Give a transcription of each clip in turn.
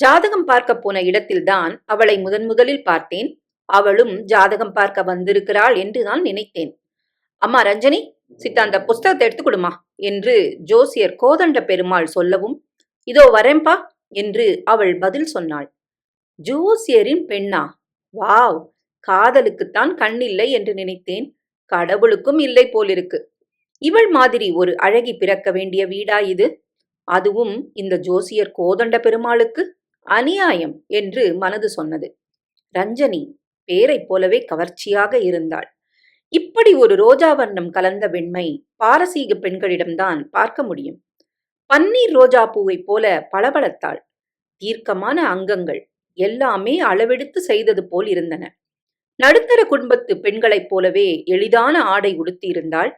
ஜாதகம் பார்க்க போன இடத்தில்தான் அவளை முதன் முதலில் பார்த்தேன். அவளும் ஜாதகம் பார்க்க வந்திருக்கிறாள் என்று நான் நினைத்தேன். அம்மா ரஞ்சனி சித்தாந்த புஸ்தகத்தை எடுத்து கொடுமா என்று ஜோசியர் கோதண்ட பெருமாள் சொல்லவும் இதோ வரேன்பா என்று அவள் பதில் சொன்னாள். ஜோசியரின் பெண்ணா? வாவ் காதலுக்குத்தான் கண்ணில்லை என்று நினைத்தேன். கடவுளுக்கும் இல்லை போலிருக்கு. இவள் மாதிரி ஒரு அழகி பிறக்க வேண்டிய வீடா இது? அதுவும் இந்த ஜோசியர் கோதண்ட பெருமாளுக்கு? அநியாயம் என்று மனது சொன்னது. ரஞ்சனி பேரைப் போலவே கவர்ச்சியாக இருந்தாள். இப்படி ஒரு ரோஜா வண்ணம் கலந்த வெண்மை பாரசீக பெண்களிடம்தான் பார்க்க முடியும். பன்னீர் ரோஜா பூவைப் போல பளபளத்தாள். தீர்க்கமான அங்கங்கள் எல்லாமே அளவெடுத்து செய்தது போல் இருந்தன. நடுத்தர குடும்பத்து பெண்களைப் போலவே எளிதான ஆடை உடுத்தியிருந்தாள்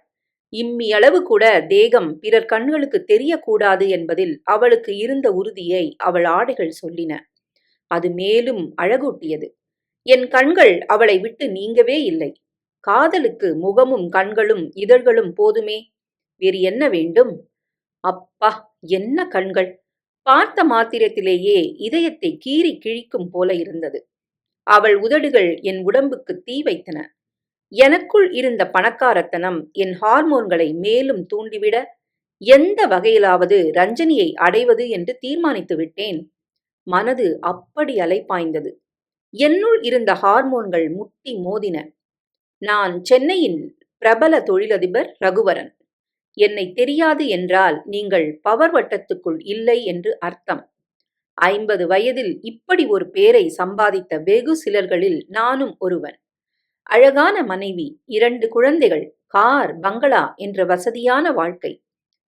இம்மியளவு கூட தேகம் பிறர் கண்களுக்கு தெரியக்கூடாது என்பதில் அவளுக்கு இருந்த உறுதியை அவள் ஆடைகள் சொல்லின. அது மேலும் அழகூட்டியது. என் கண்கள் அவளை விட்டு நீங்கவே இல்லை. காதலுக்கு முகமும் கண்களும் இதழ்களும் போதுமே. வேறு என்ன வேண்டும்? அப்பா என்ன கண்கள்? பார்த்த மாத்திரத்திலேயே இதயத்தை கீறி கிழிக்கும் போல இருந்தது. அவள் உதடுகள் என் உடம்புக்கு தீ வைத்தன. எனக்குள் இருந்த பணக்காரத்தனம் என் ஹார்மோன்களை மேலும் தூண்டிவிட எந்த வகையிலாவது ரஞ்சனியை அடைவது என்று தீர்மானித்து விட்டேன். மனது அப்படி அலைப்பாய்ந்தது. என்னுள் இருந்த ஹார்மோன்கள் முட்டி மோதின. நான் சென்னையின் பிரபல தொழிலதிபர் ரகுவரன். என்னை தெரியாது என்றால் நீங்கள் பவர் வட்டத்துக்குள் இல்லை என்று அர்த்தம். ஐம்பது வயதில் இப்படி ஒரு பேரை சம்பாதித்த வெகு சிலர்களில் நானும் ஒருவன். அழகான மனைவி இரண்டு குழந்தைகள் கார் பங்களா என்ற வசதியான வாழ்க்கை.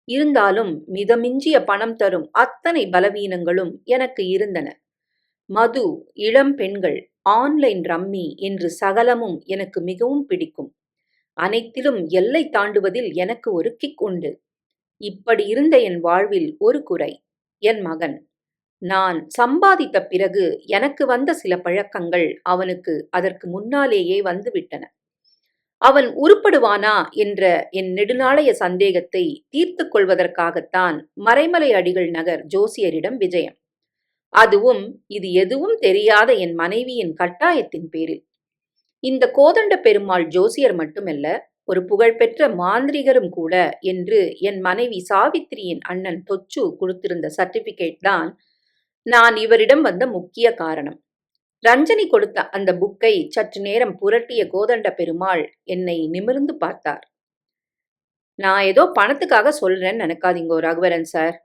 இருந்தாலும் மிதமிஞ்சிய பணம் தரும் அத்தனை பலவீனங்களும் எனக்கு இருந்தன. மது இளம் பெண்கள் ஆன்லைன் ரம்மி என்று சகலமும் எனக்கு மிகவும் பிடிக்கும். அனைத்திலும் எல்லை தாண்டுவதில் எனக்கு ஒரு கிக் உண்டு. இப்படி இருந்த என் வாழ்வில் ஒரு குறை என் மகன். நான் சம்பாதித்த பிறகு எனக்கு வந்த சில பழக்கங்கள் அவனுக்கு அதற்கு முன்னாலேயே வந்துவிட்டன. அவன் உருப்படுவானா என்ற என் நெடுநாளைய சந்தேகத்தை தீர்த்து கொள்வதற்காகத்தான் மறைமலை அடிகள் நகர் ஜோசியரிடம் விஜயம். அதுவும் இது எதுவும் தெரியாத என் மனைவியின் கட்டாயத்தின் பேரில். இந்த கோதண்ட பெருமாள் ஜோசியர் மட்டுமல்ல ஒரு புகழ்பெற்ற மாந்திரிகரும் கூட என்று என் மனைவி சாவித்திரியின் அண்ணன் தொச்சு கொடுத்திருந்த சர்டிபிகேட் தான் நான் இவரிடம் வந்த முக்கிய காரணம். ரஞ்சனி கொடுத்த அந்த புக்கை சற்று நேரம் புரட்டிய கோதண்ட பெருமாள் என்னை நிமிர்ந்து பார்த்தார். நான் ஏதோ பணத்துக்காக சொல்றேன்னு நினைக்காதீங்கோ ரகுவரன் சார்.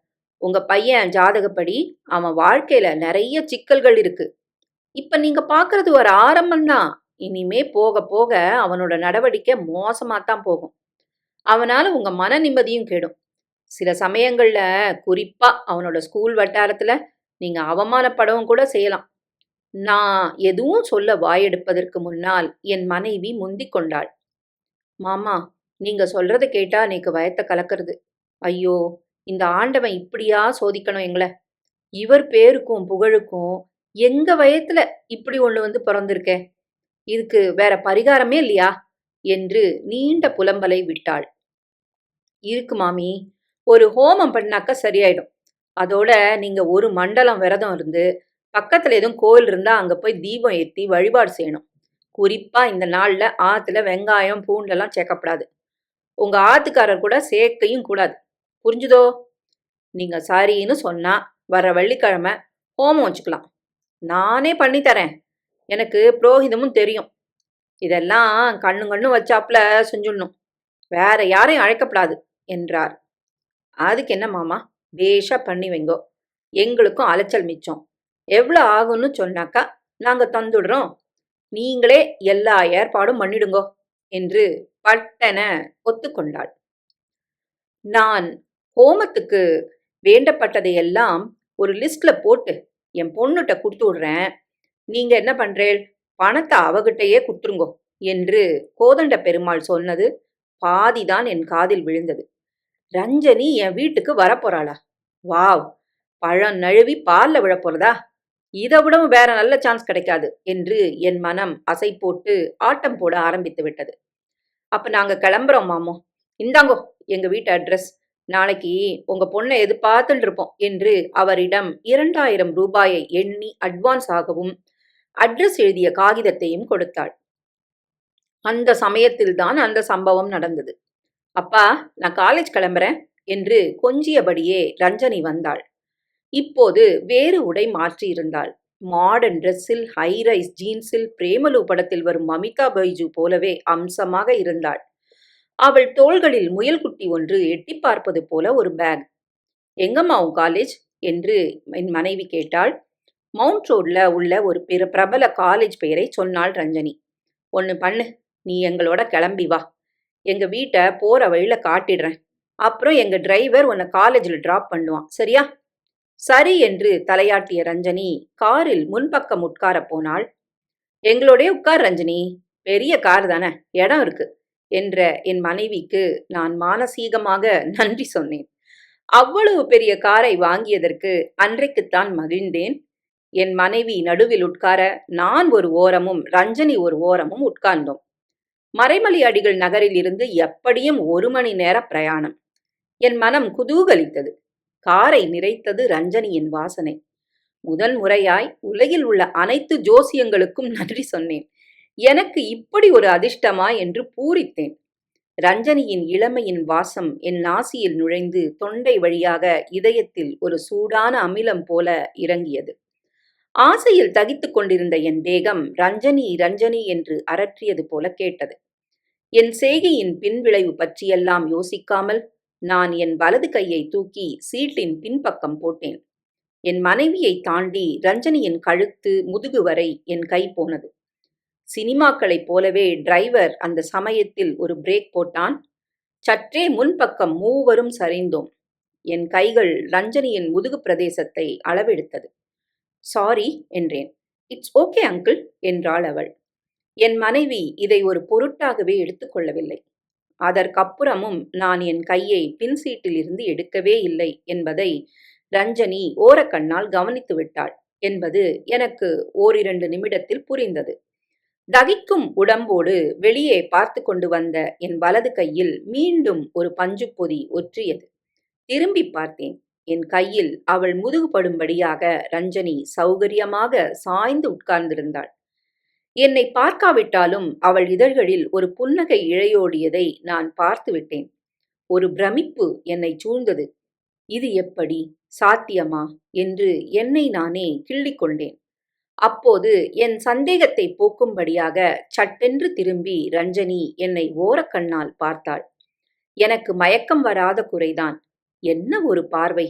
உங்க பையன் ஜாதகப்படி அவன் வாழ்க்கையில நிறைய சிக்கல்கள் இருக்கு. இப்ப நீங்க பாக்குறது ஒரு ஆரம்பம்தான் இனிமே போக போக அவனோட நடவடிக்கை தான் போகும். அவனால உங்க மன நிம்மதியும் கெடும். சில சமயங்கள்ல குறிப்பா அவனோட ஸ்கூல் வட்டாரத்துல நீங்க அவமானப்படவும் கூட செய்யலாம். நான் எதுவும் சொல்ல வாயெடுப்பதற்கு முன்னால் என் மனைவி முந்தி கொண்டாள். மாமா நீங்க சொல்றத கேட்டா எனக்கு வயத்தை கலக்கிறது. ஐயோ இந்த ஆண்டவன் இப்படியா சோதிக்கணும் எங்களை? இவர் பேருக்கும் புகழுக்கும் எங்க வயத்துல இப்படி ஒன்று வந்து பிறந்திருக்கே? இதுக்கு வேற பரிகாரமே இல்லையா? என்று நீண்ட புலம்பலை விட்டாள். இருக்கு மாமி ஒரு ஹோமம் பண்ணாக்க சரியாயிடும். அதோட நீங்க ஒரு மண்டலம் விரதம் இருந்து பக்கத்துல எதுவும் கோயில் இருந்தா அங்க போய் தீபம் ஏற்றி வழிபாடு செய்யணும். குறிப்பா இந்த நாள்ல ஆத்துல வெங்காயம் பூண்டெல்லாம் சேர்க்கப்படாது. உங்க ஆத்துக்காரர் கூட சேர்க்கையும் கூடாது. புரிஞ்சுதோ? நீங்க சரின்னு சொன்னா வர வெள்ளிக்கிழமை ஹோமம் வச்சுக்கலாம். நானே பண்ணி தரேன் எனக்கு புரோகிதமும் தெரியும். இதெல்லாம் கண்ணு கண்ணு வச்சாப்புல செஞ்சுடணும். வேற யாரையும் அழைக்கப்படாது என்றார். அதுக்கு என்ன மாமா? பேஷா பண்ணி வைங்கோ. எங்களுக்கும் அலைச்சல் மிச்சம். எவ்வளோ ஆகும்னு சொன்னாக்கா நாங்கள் தந்துடுறோம். நீங்களே எல்லா ஏற்பாடும் பண்ணிடுங்கோ என்று பட்டன ஒத்துக்கொண்டாள். நான் ஹோமத்துக்கு வேண்டப்பட்டதையெல்லாம் ஒரு லிஸ்ட்ல போட்டு என் பொண்ணுகிட்ட கொடுத்து விடுறேன். நீங்க என்ன பண்றேள்? பணத்தை அவகிட்டயே கொடுத்துருங்கோ என்று கோதண்ட பெருமாள் சொன்னது பாதிதான் என் காதில் விழுந்தது. ரஞ்சனி என் வீட்டுக்கு வரப்போறாளா? வாவ்! பழம் நழுவி பால்ல விழப்போறதா? இதை விடவும் வேற நல்ல சான்ஸ் கிடைக்காது என்று என் மனம் அசை போட்டு ஆட்டம் போட ஆரம்பித்து விட்டது. அப்ப நாங்க கிளம்புறோம் மாமோ. இந்தாங்கோ எங்க வீட்டு அட்ரஸ். நாளைக்கு உங்க பொண்ணை எதிர்பார்த்துட்டு இருப்போம் என்று அவரிடம் இரண்டாயிரம் ரூபாயை எண்ணி அட்வான்ஸ் ஆகவும் அட்ரஸ் எழுதிய காகிதத்தையும் கொடுத்தாள். அந்த சமயத்தில்தான் அந்த சம்பவம் நடந்தது. அப்பா நான் காலேஜ் கிளம்புறேன் என்று கொஞ்சியபடியே ரஞ்சனி வந்தாள். இப்போது வேறு உடை மாற்றியிருந்தாள் மாடர்ன் ட்ரெஸ்ஸில் ஹை ரைஸ் ஜீன்ஸில் பிரேமலு படத்தில் வரும் மமிதா பைஜு போலவே அம்சமாக இருந்தாள். அவள் தோள்களில் முயல்குட்டி ஒன்று எட்டி பார்ப்பது போல ஒரு பேக் எங்கம்மா உன் காலேஜ் என்று என் மனைவி கேட்டாள். மவுண்ட் ரோட்ல உள்ள ஒரு பிற பிரபல காலேஜ் பெயரை சொன்னாள் ரஞ்சனி. ஒன்று பண்ணு நீ எங்களோட கிளம்பி வா. எங்க வீட்டை போற வழியில காட்டிடுறேன். அப்புறம் எங்க டிரைவர் உன்னை காலேஜில் டிராப் பண்ணுவான். சரியா? சரி என்று தலையாட்டிய ரஞ்சனி காரில் முன்பக்கம் உட்கார போனாள். எங்களோடே உட்கார் ரஞ்சனி. பெரிய கார் தானே? இடம் இருக்கு என்ற என் மனைவிக்கு நான் மானசீகமாக நன்றி சொன்னேன். அவ்வளவு பெரிய காரை வாங்கியதற்கு அன்றைக்குத்தான் மகிழ்ந்தேன். என் மனைவி நடுவில் உட்கார நான் ஒரு ஓரமும் ரஞ்சனி ஒரு ஓரமும் உட்கார்ந்தோம். மறைமலை அடிகள் நகரில் இருந்து எப்படியும் ஒரு மணி நேர பிரயாணம். என் மனம் குதூகலித்தது. காரை நிறைத்தது ரஞ்சனியின் வாசனை. முதல் முறையாய் உலகில் உள்ள அனைத்து ஜோசியங்களுக்கும் நன்றி சொன்னேன். எனக்கு இப்படி ஒரு அதிர்ஷ்டமா என்று பூரித்தேன். ரஞ்சனியின் இளமையின் வாசம் என் நாசியில் நுழைந்து தொண்டை வழியாக இதயத்தில் ஒரு சூடான அமிலம் போல இறங்கியது. ஆசையில் தகித்துக் கொண்டிருந்த என் தேகம் ரஞ்சனி ரஞ்சனி என்று அரற்றியது போல கேட்டது. என் செய்கையின் பின்விளைவு பற்றியெல்லாம் யோசிக்காமல் நான் என் வலது கையை தூக்கி சீட்டின் பின்பக்கம் போட்டேன். என் மனைவியை தாண்டி ரஞ்சனியின் கழுத்து முதுகு வரை என் கை போனது. சினிமாக்களைப் போலவே டிரைவர் அந்த சமயத்தில் ஒரு பிரேக் போட்டான். சற்றே முன்பக்கம் மூவரும் சரிந்தோம். என் கைகள் ரஞ்சனியின் முதுகு பிரதேசத்தை அளவெடுத்தது. சாரி என்றேன். இட்ஸ் ஓகே அங்கிள் என்றாள் அவள். என் மனைவி இதை ஒரு பொருட்டாகவே எடுத்துக்கொள்ளவில்லை அதற்கப்புறமும் நான் என் கையை பின் சீட்டிலிருந்து எடுக்கவே இல்லை என்பதை ரஞ்சனி ஓரக்கண்ணால் கவனித்து விட்டாள் என்பது எனக்கு ஓரிரண்டு நிமிடத்தில் புரிந்தது. தகிக்கும் உடம்போடு வெளியே பார்த்து கொண்டு வந்த என் வலது கையில் மீண்டும் ஒரு பஞ்சு பொதி ஒற்றியது. திரும்பி பார்த்தேன். என் கையில் அவள் முதுகுபடும்படியாக ரஞ்சனி சௌகரியமாக சாய்ந்து உட்கார்ந்திருந்தாள். என்னை பார்க்காவிட்டாலும் அவள் இதழ்களில் ஒரு புன்னகை இழையோடியதை நான் பார்த்துவிட்டேன் ஒரு பிரமிப்பு என்னை சூழ்ந்தது. இது எப்படி? சாத்தியமா? என்று என்னை நானே கிள்ளிக் கொண்டேன். அப்போது என் சந்தேகத்தை போக்கும்படியாக சட்டென்று திரும்பி ரஞ்சனி என்னை ஓரக்கண்ணால் பார்த்தாள். எனக்கு மயக்கம் வராத குறைதான். என்ன ஒரு பார்வை?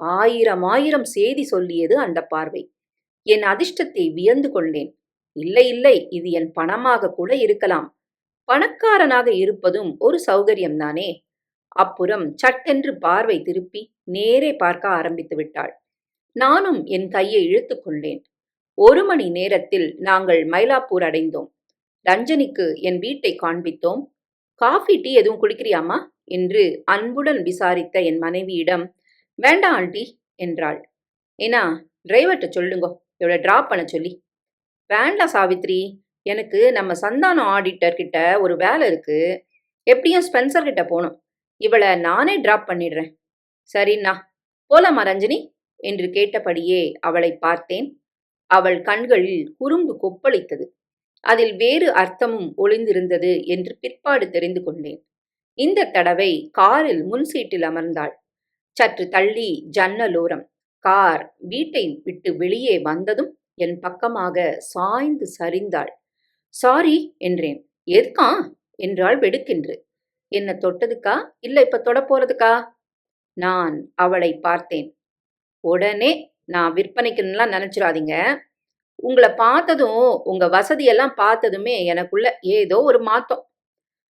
ஆயிரம் ஆயிரம் செய்தி சொல்லியது அந்த பார்வை. என் அதிர்ஷ்டத்தை வியந்து கொண்டேன். இல்லை இல்லை இது என் பணமாக கூட இருக்கலாம். பணக்காரனாக இருப்பதும் ஒரு சௌகரியம்தானே அப்புறம் சட்டென்று பார்வை திருப்பி நேரே பார்க்க ஆரம்பித்து விட்டாள். நானும் என் கையை இழுத்து கொண்டேன். ஒரு மணி நேரத்தில் நாங்கள் மயிலாப்பூர் அடைந்தோம். ரஞ்சனிக்கு என் வீட்டை காண்பித்தோம். காஃபி டீ எதுவும் குடிக்கிறியாமா? என்று அன்புடன் விசாரித்த என் மனைவியிடம் வேண்டாம் ஆண்டி என்றாள். ஏன்னா டிரைவர்கிட்ட சொல்லுங்கோ இவளை டிராப் பண்ண சொல்லி. வேண்டாம் சாவித்ரி எனக்கு நம்ம சந்தானம் ஆடிட்டர் கிட்ட ஒரு வேலை இருக்கு. எப்படியும் ஸ்பென்சர் கிட்ட போகணும். இவளை நானே டிராப் பண்ணிடுறேன். சரிண்ணா போலாமா ரஞ்சினி? என்று கேட்டபடியே அவளை பார்த்தேன். அவள் கண்களில் குறும்பு கொப்பளித்தது. அதில் வேறு அர்த்தமும் ஒளிந்திருந்தது என்று பிற்பாடு தெரிந்து கொண்டேன். இந்த தடவை காரில் முன் சீட்டில் அமர்ந்தாள். சற்று தள்ளி ஜன்னலோரம் கார் வீட்டை விட்டு வெளியே வந்ததும் என் பக்கமாக சாய்ந்து சரிந்தாள். சாரி என்றேன். எதுக்கா? என்றாள் வெடுக்கென்று. என்ன தொட்டதுக்கா? இல்ல இப்ப தொட போறதுக்கா? நான் அவளை பார்த்தேன். உடனே நான் விற்பனைக்குன்னெலாம் நினைச்சிடாதீங்க. உங்களை பார்த்ததும் உங்க வசதியெல்லாம் பார்த்ததுமே எனக்குள்ள ஏதோ ஒரு மாத்தம்.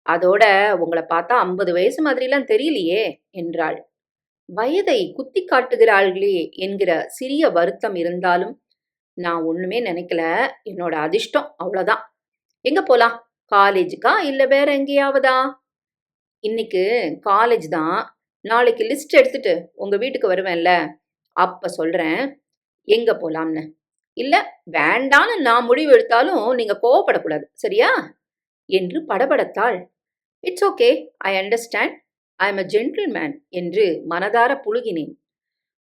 அதோட உங்களை பார்த்தா ஐம்பது வயசு மாதிரிலாம் தெரியலையே என்றாள். வயதை குத்தி காட்டுகிறாள்களே என்கிற சிறிய வருத்தம் இருந்தாலும் நான் ஒண்ணுமே நினைக்கல. என்னோட அதிர்ஷ்டம் அவ்வளோதான் எங்க போலாம்? காலேஜுக்கா? இல்லை வேற எங்கேயாவதா? இன்னைக்கு காலேஜ் தான். நாளைக்கு லிஸ்ட் எடுத்துட்டு உங்க வீட்டுக்கு வருவேன்ல. அப்ப சொல்றேன். எங்க போலாம்னு. இல்ல வேண்டான்னு நான் முடிவு எடுத்தாலும் நீங்க கோவப்படக்கூடாது. சரியா? என்று படபடத்தாள். It's okay I understand I am a gentleman என்று மனதார புழுகினேன்.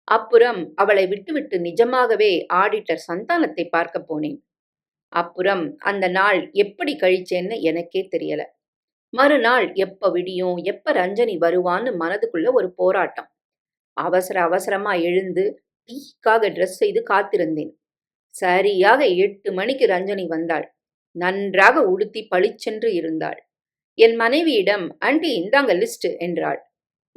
அப்புறம் அவளை விட்டுவிட்டு நிஜமாகவே ஆடிட்டர் சந்தானத்தை பார்க்க போனேன். அப்புறம் அந்த நாள் எப்படி கழிச்சேன்னு எனக்கே தெரியல. மறுநாள் எப்ப விடியும் எப்ப ரஞ்சனி வருவான்னு மனதுக்குள்ள ஒரு போராட்டம். அவசர அவசரமா எழுந்து டீக்காக ட்ரெஸ் செய்து காத்திருந்தேன். சரியாக எட்டு மணிக்கு ரஞ்சனி வந்தாள். நன்றாக உடுத்தி பளிச்சென்று இருந்தாள். என் மனைவியிடம் ஆண்டி இந்தாங்க லிஸ்ட் என்றாள்.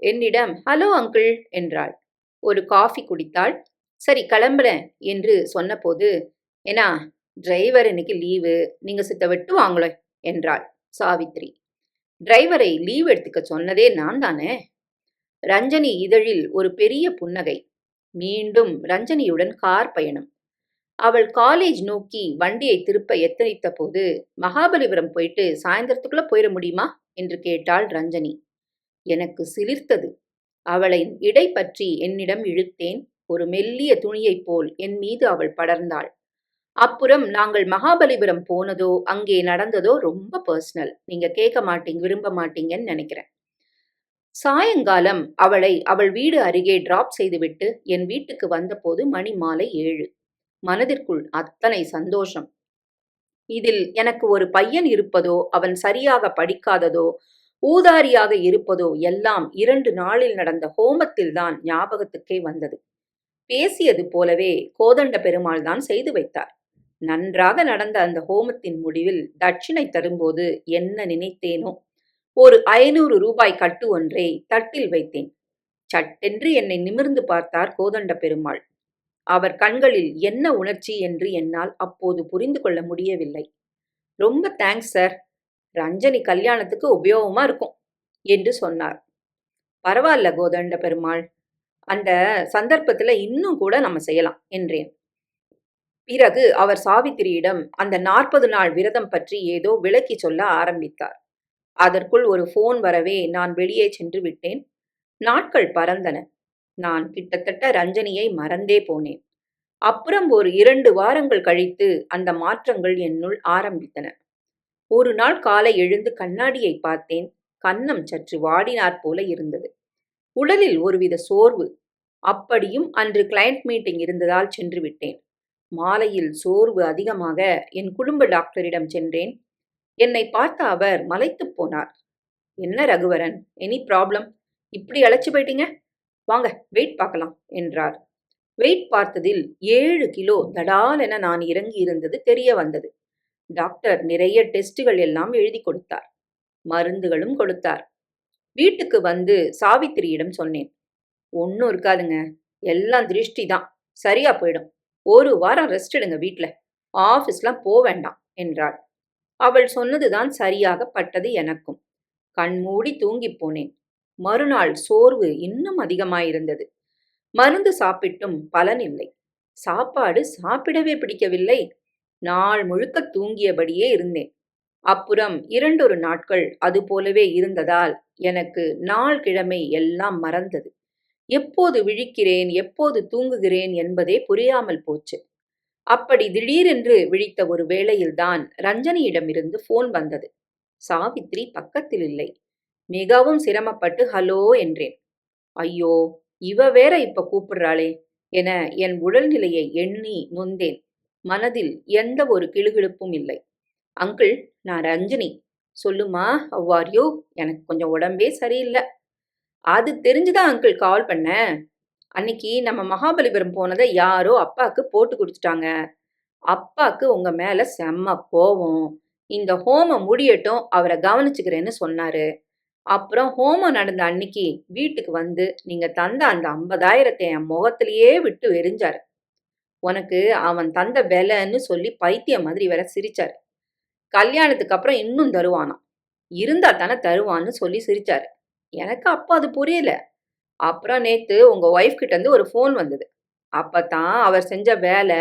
என்னிடம் ஹலோ அங்கிள் என்றாள். ஒரு காஃபி குடித்தாள் சரி கிளம்புறேன் என்று சொன்னபோது ஏன்னா டிரைவர் இன்னைக்கு லீவு நீங்க சித்த விட்டு வாங்களே என்றாள் சாவித்ரி டிரைவரை லீவ் எடுத்துக்க சொன்னதே நான் தானே? ரஞ்சனி இதழில் ஒரு பெரிய புன்னகை. மீண்டும் ரஞ்சனியுடன் கார் பயணம். அவள் காலேஜ் நோக்கி வண்டியை திருப்ப எத்தனித்த போது மகாபலிபுரம் போயிட்டு சாயந்தரத்துக்குள்ள போயிட முடியுமா? என்று கேட்டாள் ரஞ்சனி. எனக்கு சிலிர்த்தது. அவளை இடை பற்றி என்னிடம் இழுத்தேன் ஒரு மெல்லிய துணியைப் போல் என் மீது அவள் படர்ந்தாள். அப்புறம் நாங்கள் மகாபலிபுரம் போனதோ அங்கே நடந்ததோ ரொம்ப பர்சனல் நீங்க கேட்க மாட்டீங்க விரும்ப மாட்டீங்கன்னு நினைக்கிறேன். சாயங்காலம் அவளை அவள் வீடு அருகே டிராப் செய்துவிட்டு என் வீட்டுக்கு வந்தபோது மணி மாலை ஏழு. மனதிற்குள் அத்தனை சந்தோஷம். இதில் எனக்கு ஒரு பையன் இருப்பதோ அவன் சரியாக படிக்காததோ ஊதாரியாக இருப்பதோ எல்லாம் இரண்டு நாளில் நடந்த ஹோமத்தில்தான் ஞாபகத்துக்கே வந்தது. பேசியது போலவே கோதண்ட பெருமாள் தான் செய்து வைத்தார். நன்றாக நடந்த அந்த ஹோமத்தின் முடிவில் தட்சிணை தரும்போது என்ன நினைத்தேனோ ஒரு ஐநூறு ரூபாய் கட்டு ஒன்றை தட்டில் வைத்தேன். சட்டென்று என்னை நிமிர்ந்து பார்த்தார் கோதண்ட பெருமாள். அவர் கண்களில் என்ன உணர்ச்சி என்று என்னால் அப்போது புரிந்து கொள்ள முடியவில்லை. ரொம்ப தேங்க்ஸ் சார் ரஞ்சனி கல்யாணத்துக்கு உபயோகமா இருக்கும் என்று சொன்னார். பரவாயில்ல கோதண்ட பெருமாள் அந்த சந்தர்ப்பத்தில் இன்னும் கூட நம்ம செய்யலாம் என்றேன். பிறகு அவர் சாவித்திரியிடம் அந்த நாற்பது நாள் விரதம் பற்றி ஏதோ விளக்கி சொல்ல ஆரம்பித்தார். அதற்குள் ஒரு ஃபோன் வரவே நான் வெளியே சென்று விட்டேன். நாட்கள் பறந்தன. நான் கிட்டத்தட்ட ரஞ்சனியை மறந்தே போனேன். அப்புறம் ஒரு இரண்டு வாரங்கள் கழித்து அந்த மாற்றங்கள் என்னுள் ஆரம்பித்தன. ஒரு நாள் காலை எழுந்து கண்ணாடியை பார்த்தேன். கன்னம் சற்று வாடினாற் போல இருந்தது. உடலில் ஒருவித சோர்வு. அப்படியும் அன்று கிளையண்ட் மீட்டிங் இருந்ததால் சென்று விட்டேன் மாலையில் சோர்வு அதிகமாக என் குடும்ப டாக்டரிடம் சென்றேன். என்னை பார்த்த அவர் மலைத்துப் போனார். என்ன ரகுவரன்? எனி ப்ராப்ளம் இப்படி அழைச்சி போயிட்டீங்க? வாங்க வெயிட் பார்க்கலாம் என்றார். வெயிட் பார்த்ததில் ஏழு கிலோ தடால் என நான் இறங்கி இருந்தது தெரிய வந்தது. டாக்டர் நிறைய டெஸ்டுகள் எல்லாம் எழுதி கொடுத்தார். மருந்துகளும் கொடுத்தார். வீட்டுக்கு வந்து சாவித்திரியிடம் சொன்னேன். ஒன்றும் இருக்காதுங்க. எல்லாம் திருஷ்டி தான். சரியா போயிடும். ஒரு வாரம் ரெஸ்ட் எடுங்க வீட்டில் ஆஃபீஸ்லாம் போக வேண்டாம் என்றாள். அவள் சொன்னதுதான் சரியாக பட்டது எனக்கும். கண்மூடி தூங்கிப் போனேன். மறுநாள் சோர்வு இன்னும் அதிகமாயிருந்தது. மருந்து சாப்பிட்டும் பலனில்லை சாப்பாடு சாப்பிடவே பிடிக்கவில்லை. நாள் முழுக்க தூங்கியபடியே இருந்தேன். அப்புறம் இரண்டொரு நாட்கள் அது போலவே இருந்ததால் எனக்கு நாள் கிழமை எல்லாம் மறந்தது. எப்போது விழிக்கிறேன் எப்போது தூங்குகிறேன் என்பதே புரியாமல் போச்சு. அப்படி திடீரென்று விழித்த ஒரு வேளையில்தான் ரஞ்சனியிடமிருந்து போன் வந்தது. சாவித்ரி பக்கத்தில் இல்லை மிகவும் சிரமப்பட்டு ஹலோ என்றேன். ஐயோ இவ வேற இப்ப கூப்பிடுறாளே என என் உடல்நிலையை எண்ணி நொந்தேன். மனதில் எந்த ஒரு கிளுகிழுப்பும் இல்லை. அங்கிள் நான் ரஞ்சினி. சொல்லுமா அவ்வாரியோ எனக்கு கொஞ்சம் உடம்பே சரியில்லை. அது தெரிஞ்சுதான் அங்கிள் கால் பண்ணேன் அன்னைக்கு நம்ம மகாபலிபுரம் போனதை யாரோ அப்பாவுக்கு போட்டு கொடுத்துட்டாங்க அப்பாவுக்கு உங்க மேல செம்ம கோவம். இந்த ஹோமம் முடியட்டும் அவரை கவனிச்சுக்கிறேன்னு சொன்னாரு. அப்புறம் ஹோமம் நடந்த அன்னைக்கு வீட்டுக்கு வந்து நீங்க தந்த அந்த ஐம்பதாயிரத்தை என் முகத்திலேயே விட்டு எரிஞ்சாரு. உனக்கு அவன் தந்த விலைன்னு சொல்லி பைத்தியம் மாதிரி வேற சிரிச்சாரு. கல்யாணத்துக்கு அப்புறம் இன்னும் தருவானாம். இருந்தா தானே தருவான்னு சொல்லி சிரிச்சாரு. எனக்கு அப்போ அது புரியல. அப்புறம் நேத்து உங்க ஒய்ஃப் கிட்ட இருந்து ஒரு ஃபோன் வந்தது. அப்பதான் அவர் செஞ்ச வேலை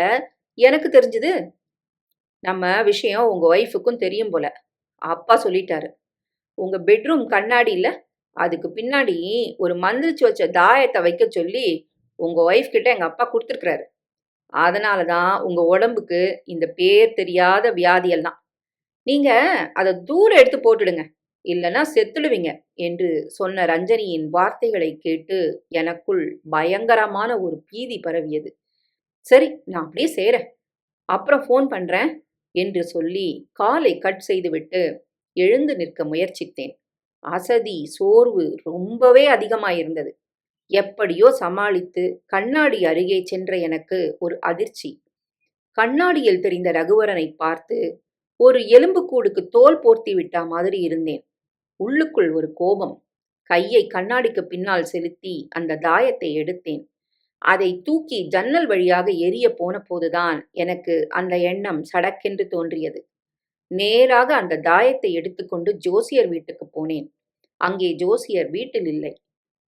எனக்கு தெரிஞ்சுது. நம்ம விஷயம் உங்க ஒய்ஃபுக்கும் தெரியும் போல. அப்பா சொல்லிட்டாரு. உங்க பெட்ரூம் கண்ணாடியில் அதுக்கு பின்னாடி ஒரு மந்திரிச்சு வச்ச தாயத்தை வைக்க சொல்லி உங்க ஒய்ஃப் கிட்ட எங்க அப்பா கொடுத்துருக்குறாரு. அதனால தான் உங்கள் உடம்புக்கு இந்த பேர் தெரியாத வியாதியெல்லாம் நீங்கள் அதை தூரம் எடுத்து போட்டுடுங்க. இல்லைன்னா செத்துடுவீங்க என்று சொன்ன ரஞ்சனியின் வார்த்தைகளை கேட்டு எனக்குள் பயங்கரமான ஒரு பீதி பரவியது. சரி நான் அப்படியே செய்கிறேன் அப்புறம் ஃபோன் பண்ணுறேன் என்று சொல்லி காலை கட் செய்துவிட்டு எழுந்து நிற்க முயற்சித்தேன். அசதி சோர்வு ரொம்பவே அதிகமாயிருந்தது. எப்படியோ சமாளித்து கண்ணாடி அருகே சென்ற எனக்கு ஒரு அதிர்ச்சி. கண்ணாடியில் தெரிந்த ரகுவரனை பார்த்து ஒரு எலும்புக்கூடுக்கு தோல் போர்த்தி விட்டா மாதிரி இருந்தேன். உள்ளுக்குள் ஒரு கோபம். கையை கண்ணாடிக்கு பின்னால் செலுத்தி அந்த தாயத்தை எடுத்தேன். அதை தூக்கி ஜன்னல் வழியாக எரிய போன போதுதான் எனக்கு அந்த எண்ணம் சடக்கென்று தோன்றியது. நேராக அந்த தாயத்தை எடுத்துக்கொண்டு ஜோசியர் வீட்டுக்கு போனேன். அங்கே ஜோசியர் வீட்டில் இல்லை.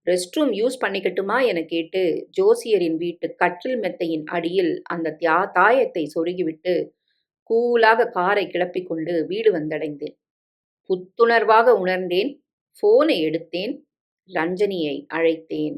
ரெஸ்ட் ரூம் யூஸ் பண்ணிக்கட்டுமா? என கேட்டு ஜோசியரின் வீட்டு கட்டில் மெத்தையின் அடியில் அந்த தியா தாயத்தை சொருகிவிட்டு கூலாக காரை கிளப்பிக் கொண்டு வீடு வந்தடைந்தேன். புத்துணர்வாக உணர்ந்தேன். போனை எடுத்தேன். ரஞ்சனியை அழைத்தேன்.